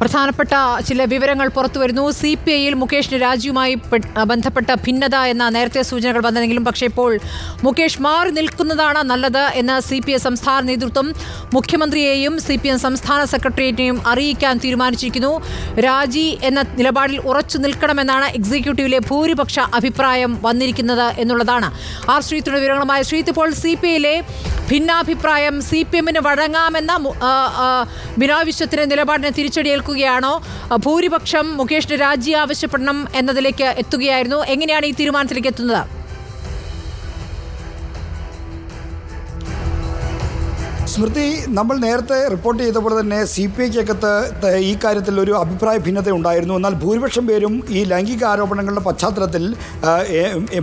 പ്രധാനപ്പെട്ട ചില വിവരങ്ങൾ പുറത്തുവരുന്നു. സി പി ഐയിൽ മുകേഷിന് രാജിയുമായി ബന്ധപ്പെട്ട ഭിന്നത എന്ന നേരത്തെ സൂചനകൾ വന്നതെങ്കിലും പക്ഷേ ഇപ്പോൾ മുകേഷ് മാറി നിൽക്കുന്നതാണ് നല്ലത് എന്ന് സി പി ഐ സംസ്ഥാന നേതൃത്വം മുഖ്യമന്ത്രിയെയും സി പി എം സംസ്ഥാന സെക്രട്ടേറിയറ്റിനെയും അറിയിക്കാൻ തീരുമാനിച്ചിരിക്കുന്നു. രാജി എന്ന നിലപാടിൽ ഉറച്ചു നിൽക്കണമെന്നാണ് എക്സിക്യൂട്ടീവിലെ ഭൂരിപക്ഷ അഭിപ്രായം വന്നിരിക്കുന്നത് എന്നുള്ളതാണ്. ആർ ശ്രീത്തുടെ വിവരങ്ങളുമായി ശ്രീത്ത് ഇപ്പോൾ സി പി ഐയിലെ ഭിന്നാഭിപ്രായം സി പി എമ്മിന് വഴങ്ങാമെന്ന ബിനോയ് വിശ്വത്തിന്റെ നിലപാടിനെ തിരിച്ചടിയേൽക്കുകയാണോ ആ, ഭൂരിപക്ഷം മുകേഷിന്റെ രാജി ആവശ്യപ്പെടണം എന്നതിലേക്ക് എത്തുകയായിരുന്നു. എങ്ങനെയാണ് ഈ തീരുമാനത്തിലേക്ക് എത്തുന്നത്? സ്മൃതി നമ്മൾ നേരത്തെ റിപ്പോർട്ട് ചെയ്ത പോലെ തന്നെ സി പി ഐക്കകത്ത് ഈ കാര്യത്തിൽ ഒരു അഭിപ്രായ ഭിന്നത ഉണ്ടായിരുന്നു. എന്നാൽ ഭൂരിപക്ഷം പേരും ഈ ലൈംഗിക ആരോപണങ്ങളുടെ പശ്ചാത്തലത്തിൽ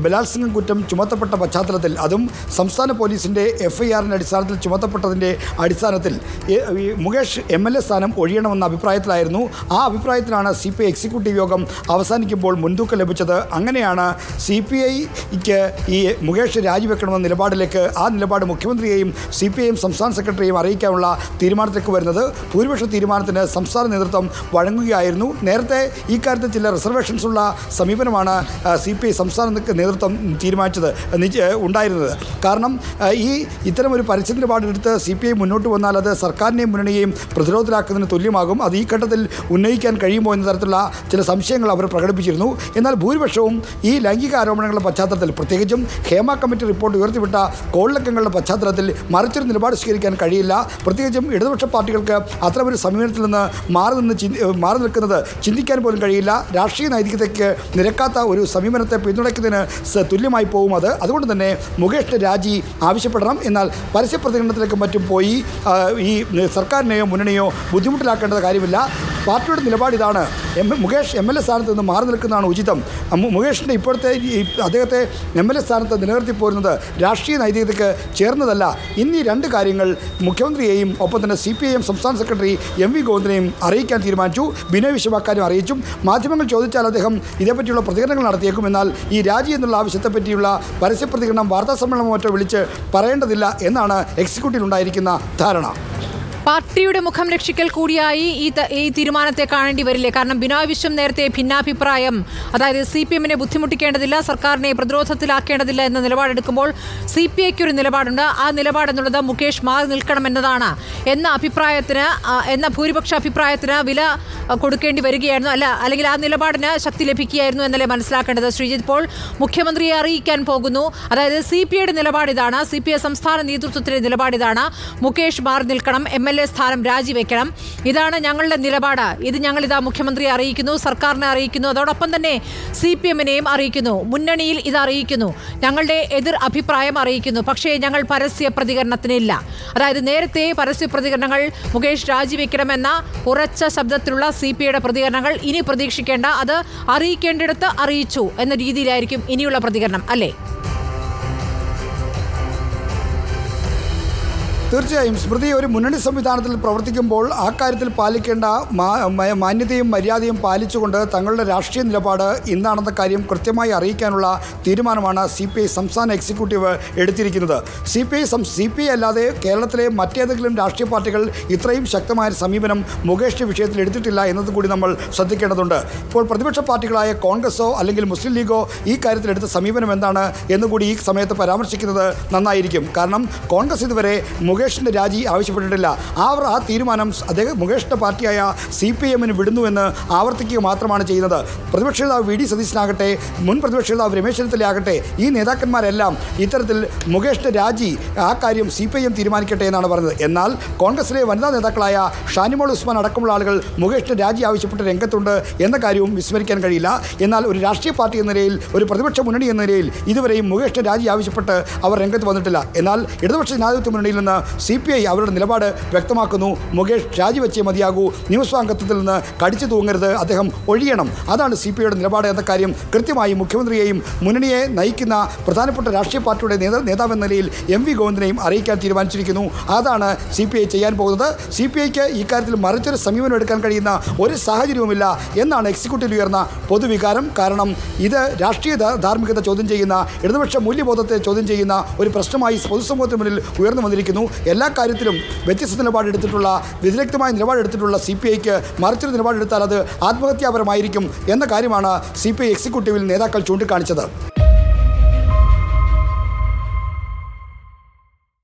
ബലാത്സംഗം കുറ്റം ചുമത്തപ്പെട്ട പശ്ചാത്തലത്തിൽ അതും സംസ്ഥാന പോലീസിന്റെ എഫ് ഐ ആറിന്റെ അടിസ്ഥാനത്തിൽ ചുമത്തപ്പെട്ടതിന്റെ അടിസ്ഥാനത്തിൽ മുകേഷ് എം എൽ എ സ്ഥാനം ഒഴിയണമെന്ന അഭിപ്രായത്തിലായിരുന്നു. ആ അഭിപ്രായത്തിലാണ് സി പി ഐ എക്സിക്യൂട്ടീവ് യോഗം അവസാനിക്കുമ്പോൾ മുൻതൂക്കം ലഭിച്ചത്. അങ്ങനെയാണ് സി പി ഐക്ക് ഈ മുകേഷ് രാജിവെക്കണമെന്ന നിലപാടിലേക്ക് ആ നിലപാട് മുഖ്യമന്ത്രിയെയും സി പി ഐയും സംസ്ഥാന സെക്രട്ടറിയെയും അറിയിക്കാനുള്ള തീരുമാനത്തിലേക്ക് വരുന്നത്. ഭൂരിപക്ഷ തീരുമാനത്തിന് സംസ്ഥാന നേതൃത്വം വഴങ്ങുകയായിരുന്നു. നേരത്തെ ഈ കാര്യത്തിൽ ചില റിസർവേഷൻസ് ഉള്ള സമീപനമാണ് സി പി ഐ സംസ്ഥാന നേതൃത്വം തീരുമാനിച്ചത് ഉണ്ടായിരുന്നത്. കാരണം ഈ ഇത്തരം ഒരു നിലപാടെടുത്ത് സി പി ഐ മുന്നോട്ട് വന്നാൽ അത് സർക്കാരിനെയും മുന്നണിയെയും പ്രതിരോധത്തിലാക്കുന്നതിന് തുല്യമാകും. അത് ഈ ഘട്ടത്തിൽ ഉന്നയിക്കാൻ കഴിയുമോ എന്ന തരത്തിലുള്ള ചില സംശയങ്ങൾ അവർ പ്രകടിപ്പിച്ചിരുന്നു. എന്നാൽ ഭൂരിപക്ഷവും ഈ ലൈംഗിക ആരോപണങ്ങളുടെ പശ്ചാത്തലത്തിൽ പ്രത്യേകിച്ചും ഹേമ കമ്മിറ്റി റിപ്പോർട്ട് ഉയർത്തിവിട്ട കോളിളക്കങ്ങളുടെ പശ്ചാത്തലത്തിൽ മറിച്ചൊരു നിലപാട് സ്വീകരിക്കാൻ കഴിയില്ല. പ്രത്യേകിച്ചും ഇടതുപക്ഷ പാർട്ടികൾക്ക് അത്തരമൊരു സമീപനത്തിൽ നിന്ന് മാറി നിന്ന് ചിന്തി- മാറി നിൽക്കുന്നത് ചിന്തിക്കാൻ പോലും കഴിയില്ല. രാഷ്ട്രീയ നൈതികതയ്ക്ക് നിരക്കാത്ത ഒരു സമീപനത്തെ പിന്തുണയ്ക്കുന്നതിന് തുല്യമായി പോകും അത്. അതുകൊണ്ട് തന്നെ മുകേഷിന്റെ രാജി ആവശ്യപ്പെടണം. എന്നാൽ പരസ്യ പ്രതികരണത്തിലേക്കും മറ്റും പോയി ഈ സർക്കാരിനെയോ മുന്നണിയോ ബുദ്ധിമുട്ടിലാക്കേണ്ട കാര്യമില്ല. പാർട്ടിയുടെ നിലപാട് ഇതാണ്. M Mukesh M L A സ്ഥാനത്ത് നിന്ന് മാറി നിൽക്കുന്നതാണ് ഉചിതം. മുകേഷിന്റെ ഇപ്പോഴത്തെ അദ്ദേഹത്തെ എം എൽ എ സ്ഥാനത്ത് നിലനിർത്തി പോരുന്നത് രാഷ്ട്രീയ നൈതികതയ്ക്ക് ചേർന്നതല്ല. ഇന്നീ രണ്ട് കാര്യങ്ങൾ മുഖ്യമന്ത്രിയെയും ഒപ്പം തന്നെ സി പി ഐ എം സംസ്ഥാന സെക്രട്ടറി എം വി ഗോവിന്ദനെയും അറിയിക്കാൻ തീരുമാനിച്ചു. ബിനോയ് വിശ്വമാക്കാനും അറിയിച്ചും. മാധ്യമങ്ങൾ ചോദിച്ചാൽ അദ്ദേഹം ഇതേപ്പറ്റിയുള്ള പ്രതികരണങ്ങൾ നടത്തിയേക്കും. എന്നാൽ ഈ രാജി എന്നുള്ള ആവശ്യത്തെപ്പറ്റിയുള്ള പരസ്യ പ്രതികരണം വാർത്താ സമ്മേളനമോ മറ്റോ വിളിച്ച് പറയേണ്ടതില്ല എന്നാണ് എക്സിക്യൂട്ടീവിൽ ഉണ്ടായിരിക്കുന്ന ധാരണ. പാർട്ടിയുടെ മുഖം രക്ഷിക്കൽ കൂടിയായി ഈ ഈ തീരുമാനത്തെ കാണേണ്ടി വരില്ലേ? കാരണം ബിനോയ് വിശ്വം നേരത്തെ ഭിന്നാഭിപ്രായം അതായത് സി പി എമ്മിനെ ബുദ്ധിമുട്ടിക്കേണ്ടതില്ല സർക്കാരിനെ പ്രതിരോധത്തിലാക്കേണ്ടതില്ല എന്ന നിലപാടെടുക്കുമ്പോൾ സി പി ഐക്ക് ഒരു നിലപാടുണ്ട്. ആ നിലപാടെന്നുള്ളത് മുകേഷ് മാറി നിൽക്കണമെന്നതാണ്. എന്ന അഭിപ്രായത്തിന് എന്ന ഭൂരിപക്ഷ അഭിപ്രായത്തിന് വില കൊടുക്കേണ്ടി വരികയായിരുന്നു. അല്ല അല്ലെങ്കിൽ ആ നിലപാടിന് ശക്തി ലഭിക്കുകയായിരുന്നു എന്നല്ലേ മനസ്സിലാക്കേണ്ടത്? ശ്രീജിത് പോൾ മുഖ്യമന്ത്രിയെ അറിയിക്കാൻ പോകുന്നു. അതായത് സി പി ഐയുടെ നിലപാടിതാണ് സി പി ഐ സംസ്ഥാന നേതൃത്വത്തിന്റെ നിലപാടിതാണ്. മുകേഷ് മാറി നിൽക്കണം. എം എൽ എ സ്ഥാനം രാജിവെക്കണം. ഇതാണ് ഞങ്ങളുടെ നിലപാട്. ഇത് ഞങ്ങൾ ഇതാ മുഖ്യമന്ത്രിയെ അറിയിക്കുന്നു സർക്കാരിനെ അറിയിക്കുന്നു അതോടൊപ്പം തന്നെ സി പി എമ്മിനെയും അറിയിക്കുന്നു. മുന്നണിയിൽ ഇത് അറിയിക്കുന്നു. ഞങ്ങളുടെ എതിർ അഭിപ്രായം അറിയിക്കുന്നു. പക്ഷേ ഞങ്ങൾ പരസ്യ പ്രതികരണത്തിനില്ല. അതായത് നേരത്തെ പരസ്യ പ്രതികരണങ്ങൾ മുകേഷ് രാജിവെക്കണമെന്ന ഉറച്ച ശബ്ദത്തിലുള്ള സി പി ഐയുടെ പ്രതികരണങ്ങൾ ഇനി പ്രതീക്ഷിക്കേണ്ട. അത് അറിയിക്കേണ്ടിടത്ത് അറിയിച്ചു എന്ന രീതിയിലായിരിക്കും ഇനിയുള്ള പ്രതികരണം. അല്ലേ? തീർച്ചയായും സ്മൃതി ഒരു മുന്നണി സംവിധാനത്തിൽ പ്രവർത്തിക്കുമ്പോൾ ആ കാര്യത്തിൽ പാലിക്കേണ്ട മാന്യതയും മര്യാദയും പാലിച്ചുകൊണ്ട് തങ്ങളുടെ രാഷ്ട്രീയ നിലപാട് ഇന്നാണെന്ന കാര്യം കൃത്യമായി അറിയിക്കാനുള്ള തീരുമാനമാണ് സി പി ഐ സംസ്ഥാന എക്സിക്യൂട്ടീവ് എടുത്തിരിക്കുന്നത്. C P I C P I അല്ലാതെ കേരളത്തിലെ മറ്റേതെങ്കിലും രാഷ്ട്രീയ പാർട്ടികൾ ഇത്രയും ശക്തമായ സമീപനം മുകേഷിന്റെ വിഷയത്തിൽ എടുത്തിട്ടില്ല എന്നത് കൂടി നമ്മൾ ശ്രദ്ധിക്കേണ്ടതുണ്ട്. ഇപ്പോൾ പ്രതിപക്ഷ പാർട്ടികളായ കോൺഗ്രസോ അല്ലെങ്കിൽ മുസ്ലിം ലീഗോ ഈ കാര്യത്തിൽ എടുത്ത സമീപനം എന്താണ് എന്നുകൂടി ഈ സമയത്ത് പരാമർശിക്കുന്നത് നന്നായിരിക്കും. കാരണം കോൺഗ്രസ് ഇതുവരെ മുകേഷിന്റെ രാജി ആവശ്യപ്പെട്ടിട്ടില്ല. അവർ ആ തീരുമാനം അദ്ദേഹം മുകേഷിന്റെ പാർട്ടിയായ സി പി എമ്മിന് വിടുന്നുവെന്ന് ആവർത്തിക്കുക മാത്രമാണ് ചെയ്യുന്നത്. പ്രതിപക്ഷ നേതാവ് വി ഡി സതീശനാകട്ടെ മുൻ പ്രതിപക്ഷ നേതാവ് രമേശ് ചെന്നിത്തലയാകട്ടെ ഈ നേതാക്കന്മാരെല്ലാം ഇത്തരത്തിൽ മുകേഷിന്റെ രാജി ആ കാര്യം സി പി എം തീരുമാനിക്കട്ടെ എന്നാണ് പറഞ്ഞത്. എന്നാൽ കോൺഗ്രസിലെ വനിതാ നേതാക്കളായ ഷാനിമോൾ ഉസ്മാൻ അടക്കമുള്ള ആളുകൾ മുകേഷിന്റെ രാജി ആവശ്യപ്പെട്ട് രംഗത്തുണ്ട് എന്ന കാര്യവും വിസ്മരിക്കാൻ കഴിയില്ല. എന്നാൽ ഒരു രാഷ്ട്രീയ പാർട്ടി എന്ന നിലയിൽ ഒരു പ്രതിപക്ഷ മുന്നണി എന്ന നിലയിൽ ഇതുവരെയും മുകേഷിന്റെ രാജി ആവശ്യപ്പെട്ട് അവർ രംഗത്ത് വന്നിട്ടില്ല. എന്നാൽ ഇടതുപക്ഷ ജനാധിപത്യ മുന്നണിയിൽ നിന്ന് സി പി ഐ അവരുടെ നിലപാട് വ്യക്തമാക്കുന്നു. മുകേഷ് രാജിവെച്ചേ മതിയാകൂ. നിയമസഭാ അംഗത്വത്തിൽ നിന്ന് കടിച്ചു തൂങ്ങരുത്. അദ്ദേഹം ഒഴിയണം. അതാണ് സി പി ഐയുടെ നിലപാട് എന്ന കാര്യം കൃത്യമായി മുഖ്യമന്ത്രിയെയും മുന്നണിയെ നയിക്കുന്ന പ്രധാനപ്പെട്ട രാഷ്ട്രീയ പാർട്ടിയുടെ നേതാ നേതാവെന്ന നിലയിൽ എം വി ഗോവിന്ദനെയും അറിയിക്കാൻ തീരുമാനിച്ചിരിക്കുന്നു. അതാണ് സി പി ഐ ചെയ്യാൻ പോകുന്നത്. സി പി ഐക്ക് ഇക്കാര്യത്തിൽ മറിച്ചൊരു സമീപനം എടുക്കാൻ കഴിയുന്ന ഒരു സാഹചര്യവുമില്ല എന്നാണ് എക്സിക്യൂട്ടീവ് ഉയർന്ന പൊതുവികാരം. കാരണം ഇത് രാഷ്ട്രീയ ധാർമ്മികത ചോദ്യം ചെയ്യുന്ന ഇടതുപക്ഷ മൂല്യബോധത്തെ ചോദ്യം ചെയ്യുന്ന ഒരു പ്രശ്നമായി പൊതുസമൂഹത്തിന് മുന്നിൽ ഉയർന്നു വന്നിരിക്കുന്നു. എല്ലാ കാര്യത്തിലും വ്യത്യസ്ത നിലപാടെടുത്തിട്ടുള്ള വ്യതിരക്തമായ നിലപാടെടുത്തിട്ടുള്ള സി പി ഐക്ക് മറിച്ചൊരു നിലപാടെടുത്താൽ അത് ആത്മഹത്യാപരമായിരിക്കും എന്ന കാര്യമാണ് സി പി ഐ എക്സിക്യൂട്ടീവിൽ നേതാക്കൾ ചൂണ്ടിക്കാണിച്ചത്.